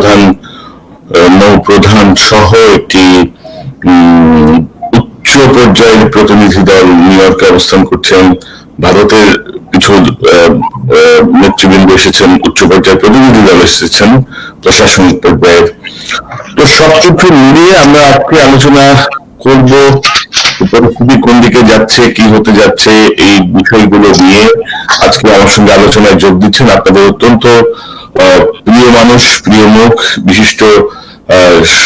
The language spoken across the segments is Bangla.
সেনাপ্রধান আহ, নৌপ্রধান সহ একটি উচ্চ পর্যায়ের প্রতিনিধি দল নিউ ইয়র্কে অবস্থান করছেন। ভারতের কিছু নেতৃবৃন্দ এসেছেন উচ্চ পর্যায়ের প্রতিনিধি দল এসেছেন প্রশাসনিক পর্যায়ের। তো সবকিছু মিলিয়ে আমরা আজকে আলোচনা করব পরিস্থিতি কোন দিকে যাচ্ছে, কি হতে যাচ্ছে, এই বিষয়গুলো নিয়ে আজকে আমার সঙ্গে আলোচনায় যোগ দিচ্ছেন আপনাদের অত্যন্ত প্রিয় মানুষ, প্রিয় মুখ, বিশিষ্ট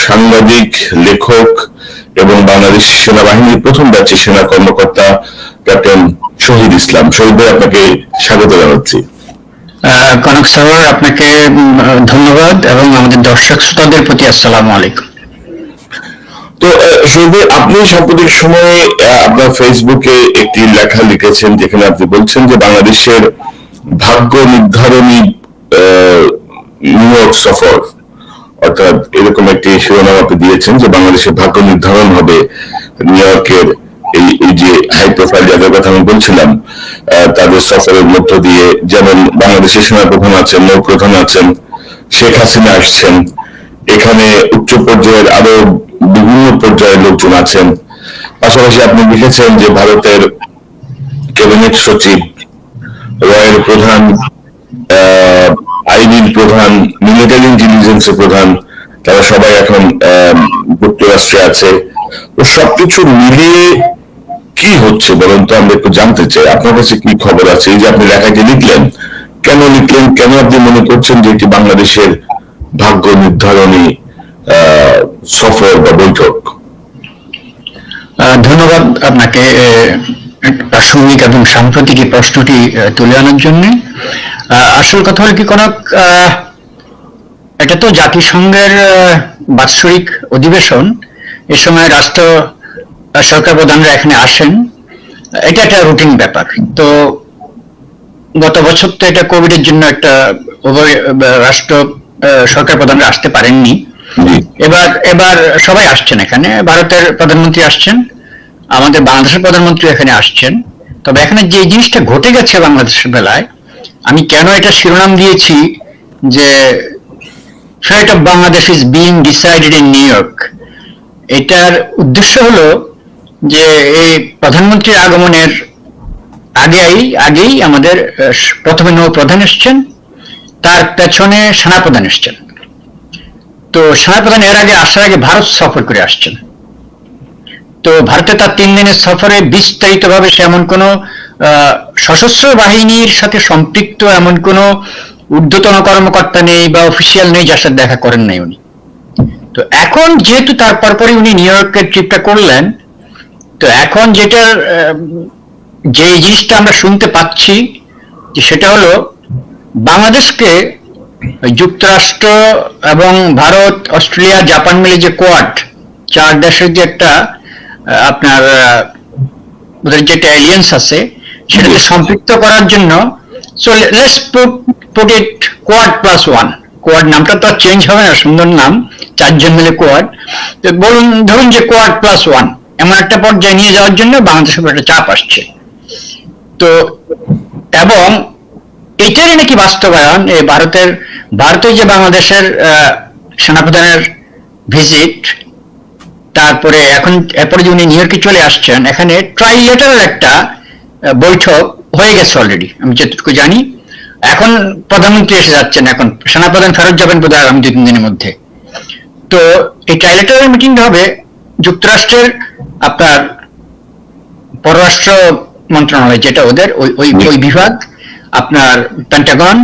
সাংবাদিক, লেখক এবং বাংলাদেশ সেনাবাহিনীর প্রথম ব্যাচের সেনা কর্মকর্তা ক্যাপ্টেন শহীদ ইসলাম। শহীদ ভাই, আপনাকে স্বাগত জানাচ্ছি। কনক সাগর আপনাকে ধন্যবাদ এবং আমাদের দর্শক শ্রোতাদের প্রতি আসসালামু আলাইকুম। তো শহীদ আপনি সাম্প্রতিক সময়ে আপনার ফেসবুকে একটি লেখা লিখেছেন যেখানে আপনি বলছেন যে বাংলাদেশের ভাগ্য নির্ধারণী আহ, নিউ ইয়র্ক সফর অর্থাৎ এরকম একটি শিরোনাম আপনি দিয়েছেন যে বাংলাদেশের ভাগ্য নির্ধারণ হবে নিউ ইয়র্কের এই এই যে হাই প্রোফাইল যাদের কথা আমি বলছিলাম তাদের সফরের মধ্য দিয়ে যেমন বাংলাদেশের সেনাপ্রধান আছেন নৌপ্রধান আছেন শেখ হাসিনা আসছেন এখানে উচ্চ পর্যায়ের আরও বিভিন্ন পর্যায়ের লোকজন আছেন। পাশাপাশি আপনি লিখেছেন যে ভারতের ক্যাবিনেট সচিব, রয়ের প্রধান আইবির প্রধান, মিলিটারি ইন্টেলিজেন্সের প্রধান, তারা সবাই এখন যুক্তরাষ্ট্রে আছে। তো সবকিছু মিলিয়ে কি হচ্ছে বলুন তো, আমরা একটু জানতে চাই। আপনার কাছে কি খবর আছে? এই যে আপনি লেখাটি লিখলেন, কেন লিখলেন, কেন আপনি মনে করছেন যে এটি বাংলাদেশের ভাগ্য নির্ধারণী সফর বা বৈঠক। ধন্যবাদ আপনাকে প্রাসঙ্গিক এবং সাম্প্রতিক এই প্রশ্নটি তুলে আনার জন্য। আসল কথা হল কি কনক এটা তো জাতিসংঘের বাৎসরিক অধিবেশন। এ সময় রাষ্ট্র সরকার প্রধানরা এখানে আসেন। এটা একটা রুটিন ব্যাপার। তো গত বছর তো এটা কোভিড এর জন্য একটা রাষ্ট্র সরকার প্রধানরা আসতে পারেননি। এবার এবার সবাই আসছেন এখানে। ভারতের প্রধানমন্ত্রী আসছেন আমাদের বাংলাদেশের প্রধানমন্ত্রী এখানে আসছেন। তবে এখানে যে জিনিসটা ঘটে গেছে বাংলাদেশের বেলায় আমি কেন এটা শিরোনাম দিয়েছি যে fate of Bangladesh is being decided in New York. এটার উদ্দেশ্য হলো যে এই প্রধানমন্ত্রীর আগমনের আগেই আগেই আমাদের প্রথমে নৌ প্রধান এসছেন তার পেছনে সেনাপ্রধান এসছেন। তো সেনাপ্রধান এর আগে আসার আগে ভারত সফর করে আসছেন। তো ভারতে তার তিন দিনের সফরে বিস্তারিত ভাবে সে এমন কোনো সশস্ত্র বাহিনীর সাথে সম্পৃক্ত এমন কোনো ঊর্ধ্বতন কর্মকর্তা নেই বা অফিসিয়াল নেই যার সাথে দেখা করেন নাই উনি। তো এখন যেহেতু তার পরপরই উনি নিউ ইয়র্কের ট্রিপটা করলেন, তো এখন যেটার যে জিনিসটা আমরা শুনতে পাচ্ছি, যে সেটা হলো বাংলাদেশকে যুক্তরাষ্ট্র এবং ভারত অস্ট্রেলিয়া জাপান মিলে যে কোয়াড চার দেশের যে একটা আপনার ওদের যে একটা এলিয়েন্স আছে সেটাকে সম্পৃক্ত করার জন্য so let's put put it quad plus one quad নামটা তো চেঞ্জ হবে না সুন্দর নাম চারজন মিলে কোয়াড তো বলুন ধরুন যে কোয়াড প্লাস ওয়ান এমন একটা পর্যায়ে নিয়ে যাওয়ার জন্য বাংলাদেশের একটা চাপ আসছে। তো এবং এটারই নাকি বাস্তবায়ন? এই ভারতের ভারতে যে বাংলাদেশের সেনাপ্রধানের ভিজিট তারপরে এখন এরপরে যে উনি নিউ ইয়র্কে চলে আসছেন এখানে ট্রাইলেটারাল একটা বৈঠক হয়ে গেছে অলরেডি আমি যতটুকু জানি। এখন প্রধানমন্ত্রী এসে যাচ্ছেন এখন সেনাপ্রধান ফেরত যাবেন বোধ হয় আগামী দুই তিন দিনের মধ্যে। তো এই ট্রাইলেটারাল মিটিংটা হবে যুক্তরাষ্ট্রের আপনার পররাষ্ট্র মন্ত্রণালয় যেটা ওদের ওই ওই ওই বিভাগ। আপনার পেন্টাগন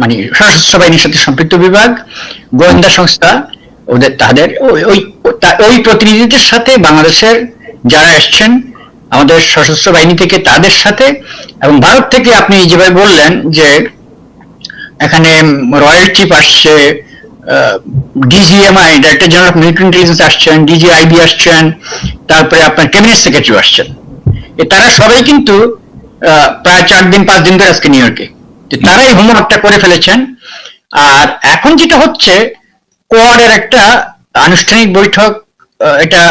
মানে সশস্ত্র বাহিনীর সাথে সম্পৃক্ত বিভাগ, গোয়েন্দা সংস্থা, ওদের তাদের ওই ওই প্রতিনিধিদের সাথে বাংলাদেশের যারা এসছেন, আমাদের সশস্ত্র বাহিনী থেকে তাদের সাথে এবং ভারত থেকে আপনি যেভাবে বললেন যে এখানে রয়্যাল চিফ আসছে DGMI director general of military intelligence আসছেন ডিজিআইবি আসছেন, তারপরে আপনার ক্যাবিনেট সেক্রেটারি আসছেন। তারা সবাই কিন্তু প্রায় চার দিন পাঁচ দিন ধরে আজকে নিউ ইয়র্কে তারাই হোমওয়ার্কটা করে ফেলেছেন। আর এখন যেটা হচ্ছে কোয়াডের একটা আনুষ্ঠানিক বৈঠক এটা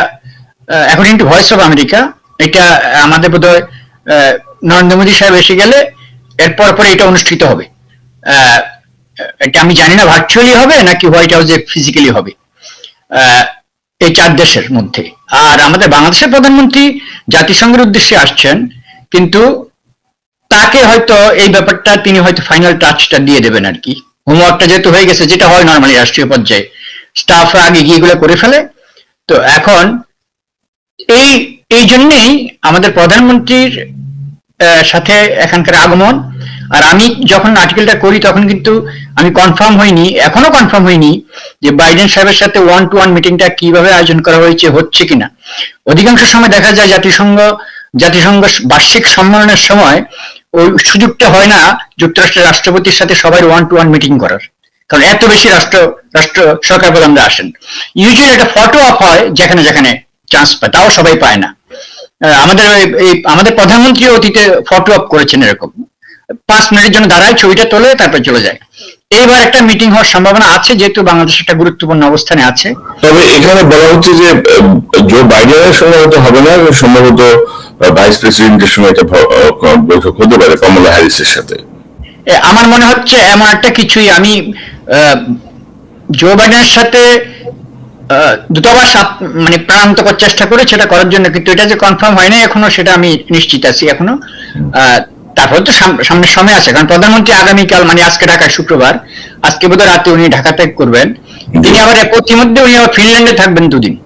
according to Voice of America এটা আমাদের বোধহয় আহ, নরেন্দ্র মোদী সাহেব এসে গেলে এরপর পরে এটা অনুষ্ঠিত হবে। এটা আমি জানি না ভার্চুয়ালি হবে নাকি হোয়াইট হাউসে ফিজিক্যালি হবে। এই চার দেশের মধ্যে। আর আমাদের বাংলাদেশের প্রধানমন্ত্রী জাতিসংঘের উদ্দেশ্যে আসছেন কিন্তু তাকে হয়তো এই ব্যাপারটা তিনি হয়তো ফাইনাল টাচটা দিয়ে দেবেন আর কি। হোমওয়ার্কটা যেহেতু হয়ে গেছে, যেটা হয় নর্মালি রাষ্ট্রীয় পর্যায়ে। স্টাফ আগে গিয়ে এগুলো করে ফেলে। তো এখন এই এই জন্যেই আমাদের প্রধানমন্ত্রীর সাথে এখানকার আগমন। আর আমি যখন আর্টিকেলটা করি, তখন কিন্তু আমি কনফার্ম হইনি, এখনও কনফার্ম হইনি যে বাইডেন সাহেবের সাথে ওয়ান টু ওয়ান মিটিংটা কীভাবে আয়োজন করা হয়েছে, হচ্ছে কিনা। অধিকাংশ সময় দেখা যায় জাতিসংঘ জাতিসংঘ বার্ষিক সম্মেলনের সময় ওই সুযোগটা হয় না যুক্তরাষ্ট্রের রাষ্ট্রপতির সাথে সবাই ওয়ান টু ওয়ান মিটিং করার। কারণ এত বেশি রাষ্ট্র রাষ্ট্র সরকার প্রধানরা আসেন। ইউজুয়ালি একটা ফটো আপ হয় যেখানে যেখানে চান্স পায়, তাও সবাই পায় না। আমাদের এই, আমাদের প্রধানমন্ত্রী অতীতে ফটো আপ করেছেন এরকম। পাঁচ মিনিটের জন্য দাঁড়ায় ছবিটা তোলে, তারপর চলে যায়। এইবার একটা মিটিং হওয়ার সম্ভাবনা আছে যেহেতু বাংলাদেশ একটা গুরুত্বপূর্ণ অবস্থানে আছে। তবে এখানে বলা হচ্ছে যে জো বাইডেনের সঙ্গে হয়তো হবে না সম্ভবত ভাইস প্রেসিডেন্টের সঙ্গে একটা বৈঠক হতে পারে কমলা হ্যারিসের সাথে। আমার মনে হচ্ছে এমন একটা কিছুই আমি জো বাইডেনের সাথে দূতাবাস মানে প্রাণান্তকর চেষ্টা করে সেটা করার জন্য কিন্তু এটা যে কনফার্ম হয় না এখনও সেটা আমি নিশ্চিত আছি এখনও। আহ, তারপরে তো সাম- সামনের সময় আছে। কারণ প্রধানমন্ত্রী আগামীকাল মানে আজকে ঢাকায় শুক্রবার আজকে বোধহয় রাতে উনি ঢাকা ত্যাগ করবেন। তিনি আবার প্রতিমধ্যে উনি আবার ফিনল্যান্ডে থাকবেন দুদিন।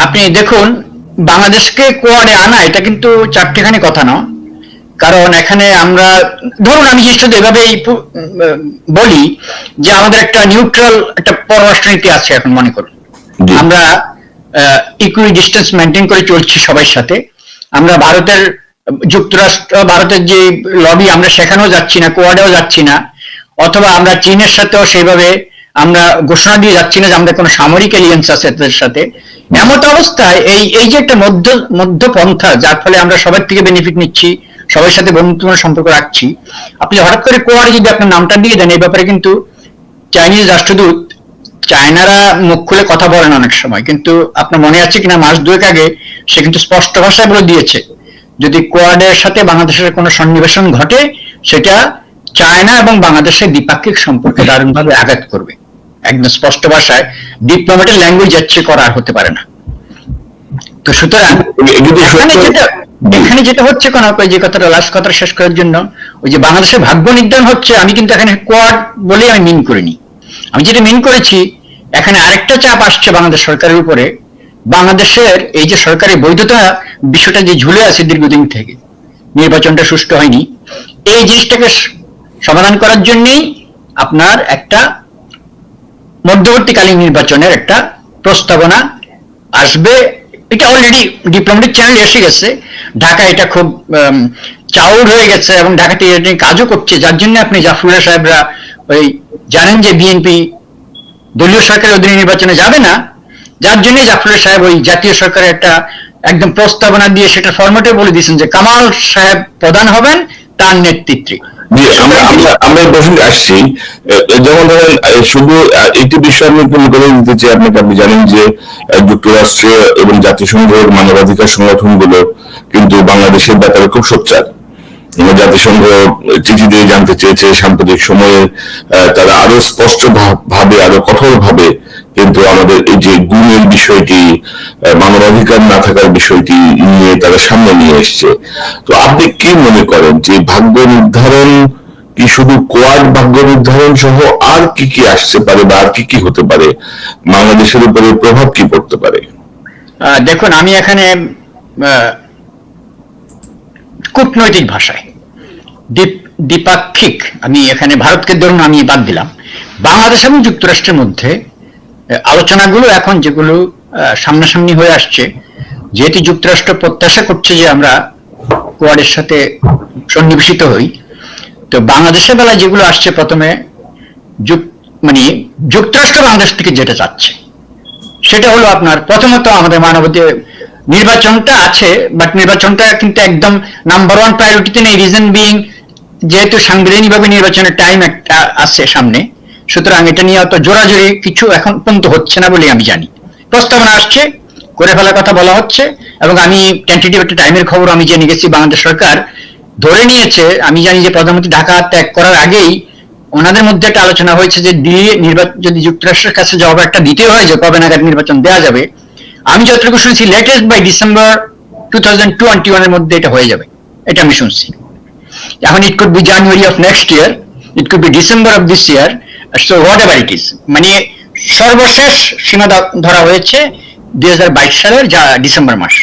আপনি দেখুন বাংলাদেশকে কোয়াডে আনা এটা কিন্তু চারটেখানি কথা নয়। কারণ এখানে আমরা ধরুন আমি জিনিসটা এভাবেই বলি যে আমাদের একটা নিউট্রাল একটা পররাষ্ট্রনীতি আছে এখন মনে করুন। আমরা ইকুই ডিস্টেন্স মেনটেন করে চলছি সবার সাথে। আমরা ভারতের যুক্তরাষ্ট্র, ভারতের যে লবি আমরা সেখানেও যাচ্ছি না, কোয়াডেও যাচ্ছি না, অথবা আমরা চীনের সাথেও সেইভাবে আমরা ঘোষণা দিয়ে যাচ্ছি না যে আমাদের কোনো সামরিক এলিয়েন্স আছে তাদের সাথে। এমত অবস্থায় এই এই যে একটা মধ্য, মধ্যপন্থা, যার ফলে আমরা সবার থেকে বেনিফিট নিচ্ছি, সবার সাথে বন্ধুত্বপূর্ণ সম্পর্ক রাখছি, আপনি হঠাৎ করে কোয়াডে যদি আপনার নামটা দিয়ে দেন, এই ব্যাপারে কিন্তু চাইনিজ রাষ্ট্রদূত, চায়নারা মুখ খুলে কথা বলেন অনেক সময়, কিন্তু আপনার মনে আছে কিনা, মাস দুয়েক আগে সে কিন্তু স্পষ্ট ভাষায় বলে দিয়েছে। যদি কোয়াডের সাথে বাংলাদেশের কোনো সন্নিবেশন ঘটে সেটা চায়না এবং বাংলাদেশের দ্বিপাক্ষিক সম্পর্কে দারুণভাবে আঘাত করবে। একদম স্পষ্ট ভাষায় ডিপ্লোমেটের ল্যাঙ্গুয়েজ যাচ্ছে করা হতে পারে না। তো সুতরাং এখানে যেটা হচ্ছে কোন যে কথাটা লাস্ট কথা শেষ করার জন্য ওই যে বাংলাদেশের ভাগ্য নির্ধারণ হচ্ছে আমি কিন্তু এখানে কোয়াড বলে আমি মিন করিনি। আমি যেটা মিন করেছি এখানে আরেকটা চাপ আসছে বাংলাদেশ সরকারের উপরে বাংলাদেশের এই যে সরকারি বৈধতা বিষয়টা যে ঝুলে আছে দীর্ঘদিন থেকে, নির্বাচনটা সুষ্ঠু হয়নি, এই জিনিসটাকে সমাধান করার জন্যই আপনার একটা মধ্যবর্তীকালীন নির্বাচনের একটা প্রস্তাবনা আসবে। এটা অলরেডি ডিপ্লোমেটিক চ্যানেল এসে গেছে। ঢাকা এটা খুব চাউর হয়ে গেছে এবং ঢাকাতে এটা কাজও করছে। যার জন্য আপনি জাফরুল্লাহ সাহেবরা ওই জানেন যে বিএনপি দলীয় সরকারের অধীনে নির্বাচনে যাবে না যার জন্য জাফরুল্লাহ সাহেব ওই জাতীয় সরকারের একটা একদম প্রস্তাবনা দিয়ে সেটা ফরম্যাটে বলে দিয়েছেন যে কামাল সাহেব প্রধান হবেন তার নেতৃত্বে। আমরা প্রসঙ্গে আসছি। যেমন ধরেন শুধু একটি বিষয় আমি একটু করে দিতে চাই আপনাকে আপনি জানেন যে যুক্তরাষ্ট্রে এবং জাতিসংঘের মানবাধিকার সংগঠনগুলো কিন্তু বাংলাদেশের ব্যাপারে খুব সোচ্চার। জাতিসংঘ চিঠি দিয়ে জানতে চেয়েছে, সাম্প্রতিক সময়ে তারা আরও স্পষ্ট ভাবে আরও কঠোর ভাবে কিন্তু আমাদের এই যে গুণের বিষয়টি মানবাধিকার না থাকার বিষয়টি নিয়ে তারা সামনে নিয়ে এসছে। তো আপনি কি মনে করেন যে ভাগ্য নির্ধারণ কি শুধু কোয়াড ভাগ্য নির্ধারণ সহ আর কি কি আসতে পারে বা আর কি কি হতে পারে? বাংলাদেশের উপরে প্রভাব কি পড়তে পারে? দেখুন, আমি এখানে কূটনৈতিক ভাষায়। দ্বিপাক্ষিক, আমি এখানে ভারতকে ধরুন আমি বাদ দিলাম। বাংলাদেশ এবং যুক্তরাষ্ট্রের মধ্যে আলোচনাগুলো এখন যেগুলো সামনাসামনি হয়ে আসছে, যেহেতু যুক্তরাষ্ট্র প্রত্যাশা করছে যে আমরা কোয়াডের সাথে সন্নিবেশিত হই, তো বাংলাদেশের বেলায় যেগুলো আসছে প্রথমে মানে যুক্তরাষ্ট্র বাংলাদেশ থেকে যেটা চাচ্ছে সেটা হলো আপনার প্রথমত আমাদের মানবাধিকার নির্বাচনটা আছে বাট নির্বাচনটা কিন্তু একদম নাম্বার ওয়ান প্রায়োরিটিতে নেই। রিজন বিং যেহেতু সাংবিধানিকভাবে নির্বাচনের টাইম একটা আছে সামনে, সুতরাং এটা নিয়ে অত জোরাজোরি কিছু এখন পর্যন্ত হচ্ছে না বলে আমি জানি। প্রস্তাবনা আসছে, করে ফেলার কথা বলা হচ্ছে, এবং আমি টেন্টেটিভ একটা টাইমের খবর আমি জেনে গেছি, বাংলাদেশ সরকার ধরে নিয়েছে। আমি জানি যে প্রধানমন্ত্রী ঢাকা ত্যাগ করার আগেই ওনাদের মধ্যে একটা আলোচনা হয়েছে যে দিল্লি নির্বাচন যদি যুক্তরাষ্ট্রের কাছে জবাব একটা দিতে হয় যে কবে নাগাদ নির্বাচন দেওয়া যাবে আমি যতটুকু শুনছি latest by December two thousand মধ্যে এটা হয়ে যাবে। এটা আমি শুনছি। এখন it could be January of next year it could be December of this year so whatever it is মানে সর্বশেষ সীমা ধরা হয়েছে দুই হাজার বাইশ সালের যা ডিসেম্বর মাস।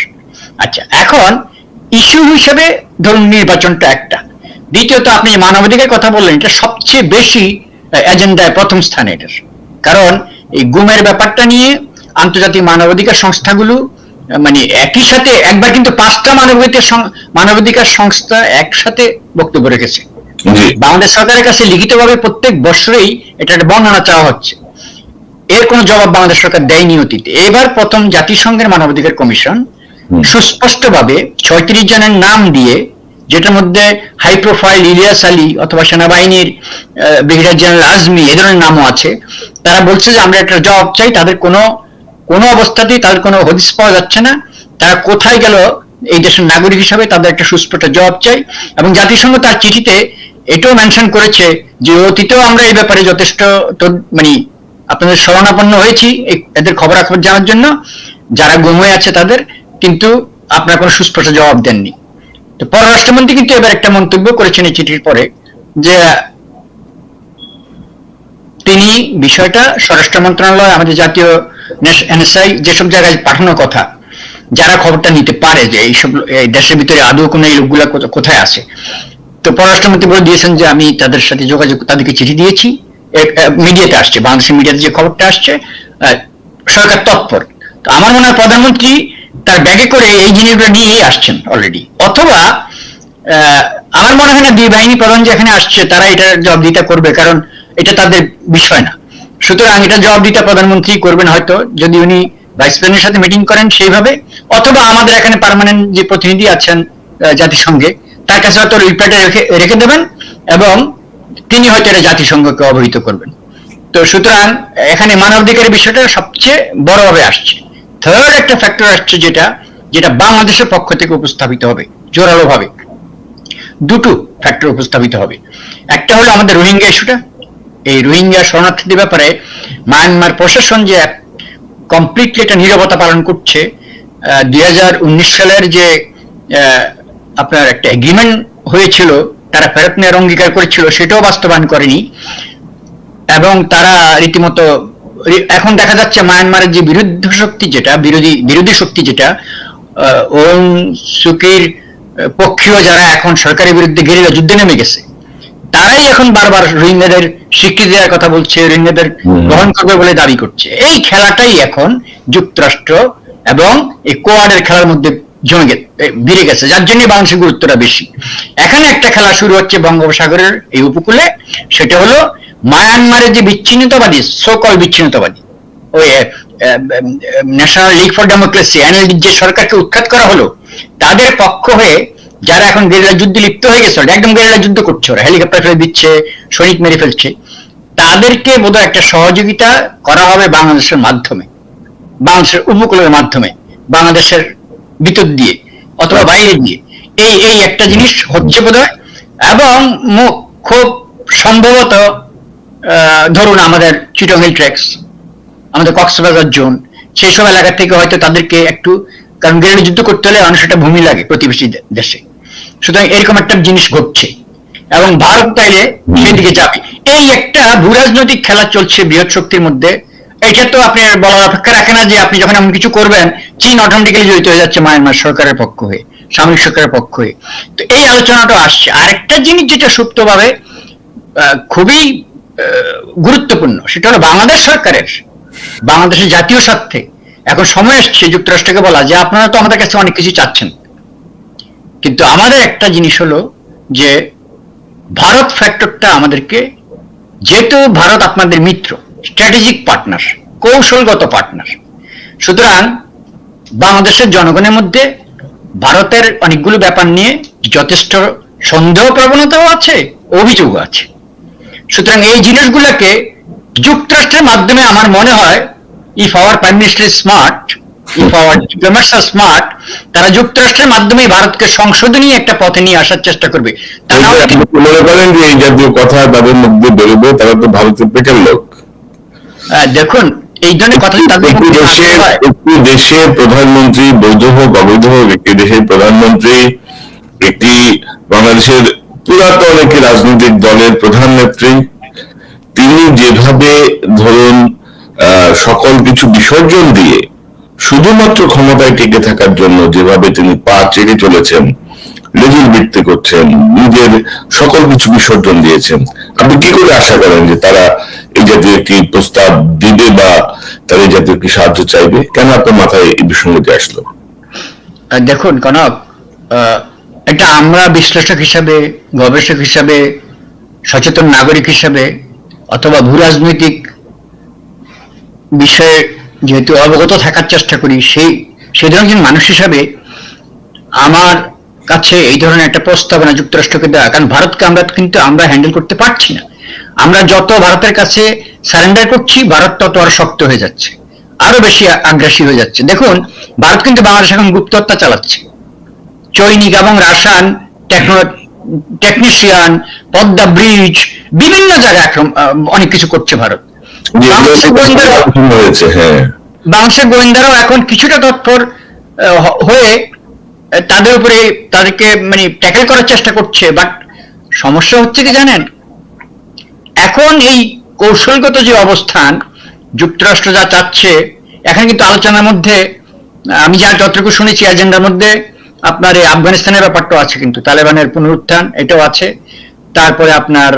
আচ্ছা এখন ইস্যু হিসেবে ধরুন নির্বাচনটা একটা। দ্বিতীয়ত আপনি যে মানবাধিকার কথা বললেন, এটা সবচেয়ে বেশি এজেন্ডায় প্রথম স্থানে এটার। কারণ এই গুমের ব্যাপারটা নিয়ে আন্তর্জাতিক মানবাধিকার সংস্থাগুলো মানে একই সাথে একবার কিন্তু পাঁচটা মানবাধিকার মানবাধিকার সংস্থা একসাথে বক্তব্য রেখেছে। বাংলাদেশ সরকারের কাছে লিখিতভাবে প্রত্যেক বছরেই এটা একটা বর্ণনা চাওয়া হচ্ছে। এর কোনো জবাব বাংলাদেশ সরকার দেয়নি অতীতে। এবার প্রথম জাতিসংঘের মানবাধিকার কমিশন। সুস্পষ্টভাবে ছয়ত্রিশ জনের নাম দিয়ে যেটার মধ্যে হাই প্রোফাইল ইলিয়াস আলী অথবা সেনাবাহিনীর ব্রিগেডিয়ার জেনারেল আজমি এ ধরনের নামও আছে তারা বলছে যে আমরা একটা জবাব চাই তাদের কোনো কোনো অবস্থাতেই তাদের কোনো হদিস পাওয়া যাচ্ছে না। তারা কোথায় গেল, এই দেশের নাগরিক হিসাবে তাদের একটা সুস্পষ্ট জবাব চাই এবং জাতিসংঘ তার চিঠিতে এটাও মেনশন করেছে যে অতীতেও আমরা এই ব্যাপারে যথেষ্ট মানে আপনাদের শরণাপন্ন হয়েছি এদের খবরাখবর জানার জন্য। যারা গুম হয়ে আছে তাদের, কিন্তু আপনারা কোনো সুস্পষ্ট জবাব দেননি। তো পররাষ্ট্রমন্ত্রী কিন্তু এবার একটা মন্তব্য করেছেন এই চিঠির পরে যে তিনি বিষয়টা স্বরাষ্ট্র মন্ত্রণালয়, আমাদের জাতীয় এনএসআই যেসব জায়গায় পাঠানোর কথা, যারা খবরটা নিতে পারে যে এইসব দেশের ভিতরে আদৌ কোনো এই লোকগুলা কোথায় আছে। তো পররাষ্ট্রমন্ত্রী বলে দিয়েছেন যে আমি তাদের সাথে যোগাযোগ, তাদেরকে চিঠি দিয়েছি। মিডিয়াতে আসছে, বাংলাদেশের মিডিয়াতে যে খবরটা আসছে সরকার তৎপর। তো আমার মনে হয় প্রধানমন্ত্রী তার ব্যাগে করে এই জিনিসগুলো নিয়েই আসছেন অলরেডি অথবা আমার মনে হয় না দুই বাহিনী প্রধান যেখানে আসছে, তারা এটা জবাবদিহিতা করবে, কারণ এটা তাদের বিষয় না। সুতরাং এটা জবাবদিহিতা প্রধানমন্ত্রী করবেন হয়তো, যদি উনি ভাইস প্রেসিডেন্টের সাথে মিটিং করেন সেইভাবে, অথবা আমাদের এখানে পার্মানেন্ট যে প্রতিনিধি আছেন জাতিসংঘে, তার কাছে হয়তো রিপ্লাইটা রেখে রেখে দেবেন এবং তিনি হয়তো এটা জাতিসংঘকে অবহিত করবেন। তো সুতরাং এখানে মানবাধিকারের বিষয়টা সবচেয়ে বড়ভাবে আসছে। থার্ড একটা ফ্যাক্টর আসছে যেটা যেটা বাংলাদেশের পক্ষ থেকে উপস্থাপিত হবে, জোরালোভাবে। দুটো ফ্যাক্টর উপস্থাপিত হবে। একটা হলো আমাদের রোহিঙ্গা ইস্যুটা এই রোহিঙ্গা শরণার্থীদের ব্যাপারে মায়ানমার প্রশাসন যে কমপ্লিটলি একটা নীরবতা পালন করছে দুই হাজার উনিশ সালের যে আপনার একটা এগ্রিমেন্ট হয়েছিল, তারা ফেরত নেওয়ার অঙ্গীকার করেছিল, সেটাও বাস্তবায়ন করেনি। এবং তারা রীতিমতো এখন দেখা যাচ্ছে মায়ানমারের যে বিরুদ্ধ শক্তি যেটা, বিরোধী বিরোধী শক্তি যেটা ওং সুকির পক্ষীয় যারা এখন সরকারের বিরুদ্ধে গেরিলা যুদ্ধে নেমে গেছে, তারাই এখন বারবার রোহিঙ্গাদের স্বীকৃতি দেওয়ার কথা বলছে রোহিঙ্গাদের গ্রহণ করবে বলে দাবি করছে। এই খেলাটাই এখন যুক্তরাষ্ট্র এবং এই কোয়াডের খেলার মধ্যে জমে ভিড়ে গেছে। যার জন্য বাংলাদেশের গুরুত্বটা বেশি। এখানে একটা খেলা শুরু হচ্ছে বঙ্গোপসাগরের এই উপকূলে। সেটা হলো মায়ানমারের যে বিচ্ছিন্নতাবাদী সকল বিচ্ছিন্নতাবাদী ওই National League for Democracy NLD যে সরকারকে উৎখাত করা হলো তাদের পক্ষ হয়ে যারা এখন গেরিলা যুদ্ধে লিপ্ত হয়ে গেছে একদম গেরিলা যুদ্ধ করছে ওরা হেলিকপ্টার ফেলে দিচ্ছে শহীদ মেরে ফেলছে। তাদেরকে বোধহয় একটা সহযোগিতা করা হবে বাংলাদেশের মাধ্যমে, বাংলাদেশের উপকূলের মাধ্যমে, বাংলাদেশের ভিতর দিয়ে অথবা বাইরে দিয়ে। এই এই একটা জিনিস হচ্ছে বোধহয়। এবং খুব সম্ভবত ধরুন আমাদের চিটং হিল ট্রেক্স আমাদের কক্সবাজার জোন সেই সব এলাকা থেকে হয়তো তাদেরকে একটু কারণ গেরিলা যুদ্ধ করতে হলে একটা ভূমি লাগে প্রতিবেশী দেশে। সুতরাং এরকম একটা জিনিস ঘটছে। এবং ভারত তাইলে সেদিকে যাবে। এই একটা ভূরাজনৈতিক খেলা চলছে বৃহৎ শক্তির মধ্যে। এটা তো আপনি বলার অপেক্ষা রাখে না যে আপনি যখন এমন কিছু করবেন চীন অটোমেটিক্যালি জড়িত হয়ে যাচ্ছে মায়ানমার সরকারের পক্ষ হয়ে সামরিক সরকারের পক্ষ হয়ে। তো এই আলোচনাটা আসছে। আরেকটা জিনিস যেটা সুপ্তভাবে আহ, খুবই গুরুত্বপূর্ণ সেটা হলো বাংলাদেশ সরকারের বাংলাদেশের জাতীয় স্বার্থে। এখন সময় এসছে যুক্তরাষ্ট্রকে বলা যে আপনারা তো আমাদের কাছে অনেক কিছু চাচ্ছেন। কিন্তু আমাদের একটা জিনিস হলো যে ভারত ফ্যাক্টরটা আমাদেরকে, যেহেতু ভারত আপনাদের মিত্র, স্ট্র্যাটেজিক পার্টনার, কৌশলগত পার্টনার, সুতরাং বাংলাদেশের জনগণের মধ্যে ভারতের অনেকগুলো ব্যাপার নিয়ে যথেষ্ট সন্দেহ প্রবণতাও আছে, অভিযোগও আছে। সুতরাং এই জিনিসগুলোকে যুক্তরাষ্ট্রের মাধ্যমে আমার মনে হয় if our prime minister smart if our diplomats are smart তারা যুক্তরাষ্ট্রের মাধ্যমে ভারতকে সংশোধনী একটা পথে নিয়ে আসার চেষ্টা করবে। মনে করেন যে এই জাতীয় কথা তাদের মধ্যে বেরোবে তারা তো ভারতের পেটের লোক। দেখুন এই ধরনের কথা একটি একটি প্রধানমন্ত্রী বৈধ হোক অবৈধ হোক একটি দেশের প্রধানমন্ত্রী একটি বাংলাদেশের পুরাতন একটি রাজনৈতিক দলের প্রধান নেত্রী তিনি যেভাবে ধরুন সকল কিছু বিসর্জন দিয়ে শুধুমাত্র ক্ষমতায় টিকে থাকার জন্য যেভাবে তিনি পা চেড়ে চলেছেন, লেজুর বৃত্তি করছেন, নিজের সকল কিছু বিসর্জন দিয়েছেন, আপনি কি করে আশা করেন যে তারা এই জাতীয় একটি প্রস্তাব দিবে বা তারা এই জাতীয় একটি সাহায্য চাইবে? কেন আপনার মাথায় এই বিসঙ্গতি আসলো? দেখুন কনক এটা আমরা বিশ্লেষক হিসাবে, গবেষক হিসাবে, সচেতন নাগরিক হিসাবে, অথবা ভূ রাজনৈতিক বিষয়ে যেহেতু অবগত থাকার চেষ্টা করি, সেই সেই ধরনের একজন মানুষ হিসাবে আমার কাছে এই ধরনের একটা প্রস্তাবনা যুক্তরাষ্ট্রকে দেওয়া, কারণ ভারতকে আমরা কিন্তু আমরা হ্যান্ডেল করতে পারছি না। আমরা যত ভারতের কাছে সারেন্ডার করছি, ভারত তত আরও শক্ত হয়ে যাচ্ছে, আরও বেশি আগ্রাসী হয়ে যাচ্ছে। দেখুন, ভারত কিন্তু বাংলাদেশ এখন গুপ্তহত্যা চালাচ্ছে। চৈনিক এবং রাসায়ন টেকনিশিয়ান পদ্মা ব্রিজ বিভিন্ন জায়গায় অনেক কিছু করছে ভারত। হয়েছে হ্যাঁ। বাংলাদেশের গোয়েন্দারাও এখন কিছুটা তৎপর হয়ে তাদের উপরে তাদেরকে মানে ট্যাকেল করার চেষ্টা করছে। বাট সমস্যা হচ্ছে কি জানেন? এখন এই কৌশলগত যে অবস্থান যুক্তরাষ্ট্র যা চাচ্ছে এখানে কিন্তু আলোচনার মধ্যে আমি যা যতটুকু শুনেছি এজেন্ডার মধ্যে আপনার এই আফগানিস্তানের ব্যাপারটাও আছে কিন্তু। তালেবানের পুনরুত্থান এটাও আছে। তারপরে আপনার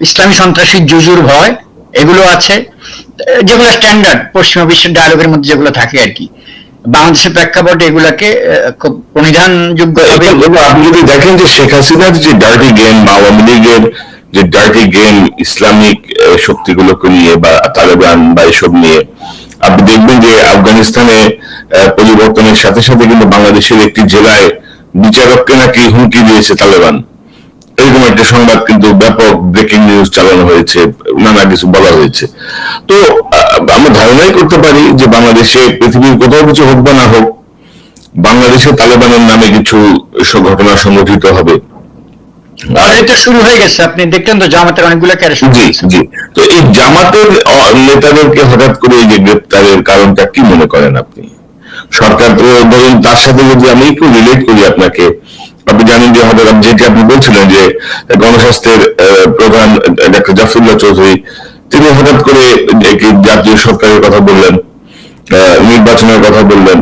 ইসলামী সন্ত্রাসী জুজুর ভয় এগুলো আছে। যেগুলো স্ট্যান্ডার্ড পশ্চিমা বিশ্বের ডায়ালগের মধ্যে যেগুলো থাকে আর কি। বাংলাদেশের প্রেক্ষাপটে এগুলাকে খুব প্রণিধানযোগ্য হবে এবং আপনি যদি দেখেন যে শেখ হাসিনার যে ডার্টি গেম আওয়ামী লীগের যে ডার্টি গেম ইসলামিক শক্তিগুলোকে নিয়ে বা তালেবান বা এসব নিয়ে আপনি দেখবেন যে আফগানিস্তানে পরিবর্তনের সাথে সাথে কিন্তু বাংলাদেশের একটি জেলায় বিচারককে নাকি হুমকি দিয়েছে তালেবান। এরকম একটা সংবাদ কিন্তু ব্যাপক ব্রেকিং নিউজ চালানো হয়েছে নানা কিছু বলা হয়েছে। তো আমরা ধারণাই করতে পারি যে বাংলাদেশে পৃথিবীর কোথাও কিছু হোক বা না হোক বাংলাদেশে তালেবানের নামে কিছু ঘটনা সংঘটিত হবে। শুরু হয়ে গেছে আপনি দেখতেন তো জামাতের অনেকগুলো জি জি। তো এই জামাতের নেতাদেরকে হঠাৎ করে এই যে গ্রেপ্তারের কারণটা কি মনে করেন আপনি? সরকার তো ধরুন তার সাথে যদি আমি একটু রিলেট করি আপনাকে আপনি জানেন যে হঠাৎ যেটি আপনি বলছিলেন যে গণস্বাস্থ্যের প্রধান ডাক্তার জাফরুল্লাহ চৌধুরী, তিনি হঠাৎ করে জাতীয় সরকারের কথা বললেন নির্বাচনের কথা বললেন।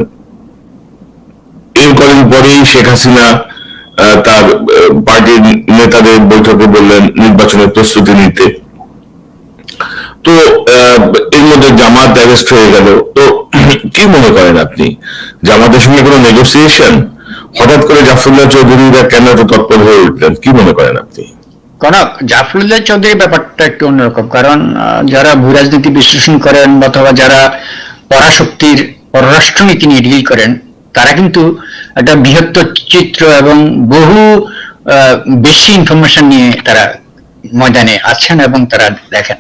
এর কদিন পরেই শেখ হাসিনা তার পার্টির নেতাদের বৈঠকে বললেন নির্বাচনের প্রস্তুতি নিতে। তো এর মধ্যে জামাত অ্যারেস্ট হয়ে গেল। তো, কি মনে করেন আপনি? জামাতের সঙ্গে কোনো নেগোসিয়েশন হঠাৎ করে জাফরুল্লাহ চৌধুরীরা কেন এত তৎপর হয়ে উঠলেন? কি মনে করেন আপনি? কনক, জাফরুল্লাহ চৌধুরী ব্যাপারটা একটু অন্যরকম। কারণ যারা ভূ রাজনীতি বিশ্লেষণ করেন অথবা যারা পরাশক্তির পররাষ্ট্রনীতি নিয়ে ডিল করেন, তারা কিন্তু একটা বৃহত্তর চিত্র এবং বহু বেশি ইনফরমেশন নিয়ে তারা ময়দানে আছেন এবং তারা দেখেন।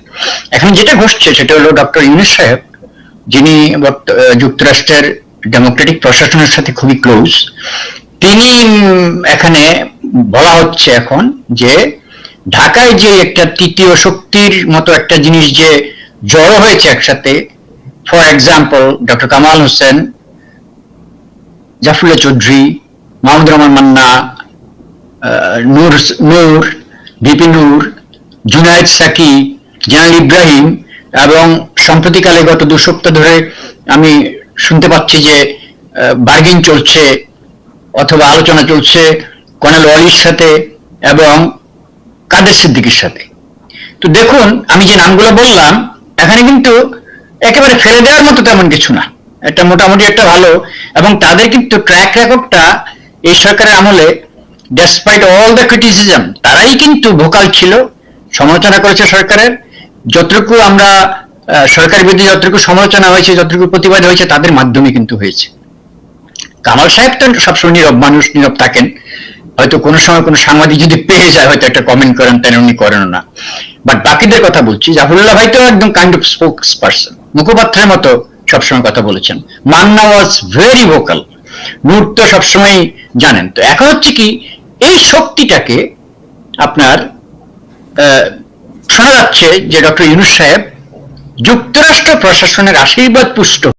এখন যেটা ঘটছে, সেটা হলো ডক্টর ইউনুস সাহেব, যিনি যুক্তরাষ্ট্রের ডেমোক্রেটিক প্রশাসনের সাথে খুবই ক্লোজ তিনি এখানে বলা হচ্ছে এখন যে, ঢাকায় যে একটা তৃতীয় শক্তির মতো একটা জিনিস যে জড়ো হয়েছে একসাথে for example doctor Kamal Hossain, Jafrullah Chowdhury Mahmud Rahman Manna Nur Nur VP Nur, Junayed Saki জানাল ইব্রাহিম এবং সম্প্রতিকালে গত দু সপ্তাহ ধরে আমি শুনতে পাচ্ছি যে বার্গিং চলছে অথবা আলোচনা চলছে কর্নেল ওয়ালির সাথে এবং কাদের সিদ্দিকির সাথে। তো দেখুন, আমি যে নামগুলো বললাম, এখানে কিন্তু একেবারে ফেলে দেওয়ার মতো তেমন কিছু না। এটা মোটামুটি একটা ভালো এবং তাদের কিন্তু ট্র্যাক রেকর্ডটা এই সরকারের আমলে ডেসপাইট অল দ্য ক্রিটিসিজম তারাই কিন্তু ভোকাল ছিল, সমালোচনা করেছে সরকারের। যতটুকু আমরা আহ, সরকারের বিরুদ্ধে যতটুকু সমালোচনা হয়েছে যতটুকু প্রতিবাদ হয়েছে তাদের মাধ্যমে কিন্তু হয়েছে। কামাল সাহেব তো সবসময় নীরব মানুষ নীরব থাকেন। হয়তো কোনো সময় কোনো সাংবাদিক যদি পেয়ে যায় হয়তো একটা কমেন্ট করেন তেন উনি করেন না। বাট বাকিদের কথা বলছি জাফরুল্লাহ ভাই তো একদম কাইন্ড অফ স্পোক্স পার্সন মুখপাত্রের মতো সবসময় কথা বলেছেন। Manna was very vocal Nur তো সবসময় জানেন। তো এখন হচ্ছে কি এই শক্তিটাকে আপনার শোনা যাচ্ছে যে ডক্টর ইউনুস সাহেব যুক্তরাষ্ট্র প্রশাসনের আশীর্বাদ পুষ্ট।